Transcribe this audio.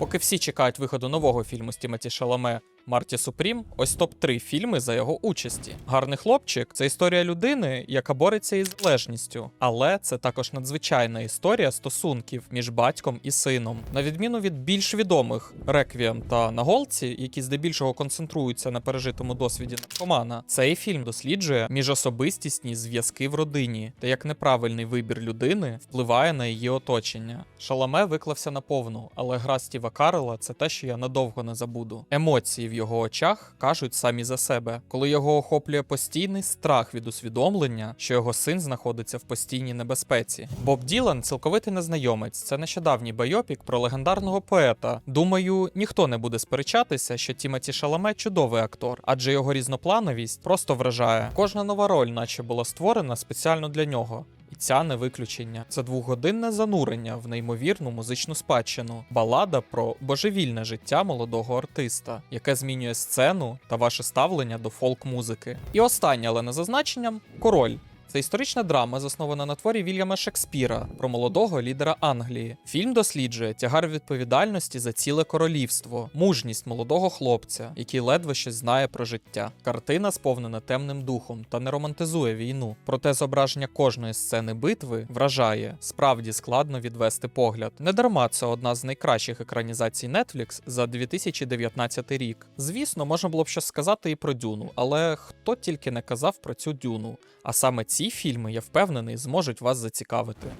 Поки всі чекають виходу нового фільму з Тімоті Шаламе Марті Супрім, ось топ-3 фільми за його участі. Гарний хлопчик це історія людини, яка бореться із залежністю. Але це також надзвичайна історія стосунків між батьком і сином. На відміну від більш відомих Реквієм та Наголці, які здебільшого концентруються на пережитому досвіді наркомана, цей фільм досліджує міжособистісні зв'язки в родині та як неправильний вибір людини впливає на її оточення. Шаламе виклався наповну, але гра Стіва Карела це те, що я надовго не забуду. Емоції в його очах кажуть самі за себе, коли його охоплює постійний страх від усвідомлення, що його син знаходиться в постійній небезпеці. Боб Ділан цілковитий незнайомець. Це нещодавній байопік про легендарного поета. Думаю, ніхто не буде сперечатися, що Тімоті Шаламе чудовий актор, адже його різноплановість просто вражає. Кожна нова роль, наче була створена спеціально для нього. Ця не виключення. Це двогодинне занурення в неймовірну музичну спадщину. Балада про божевільне життя молодого артиста, яке змінює сцену та ваше ставлення до фолк-музики. І останнє, але не за значенням король. Це історична драма, заснована на творі Вільяма Шекспіра про молодого лідера Англії. Фільм досліджує тягар відповідальності за ціле королівство, мужність молодого хлопця, який ледве щось знає про життя. Картина сповнена темним духом та не романтизує війну. Проте зображення кожної сцени битви вражає. Справді складно відвести погляд. Недарма це одна з найкращих екранізацій Netflix за 2019 рік. Звісно, можна було б щось сказати і про Дюну, але хто тільки не казав про цю Дюну. А саме ці фільми, я впевнений, зможуть вас зацікавити.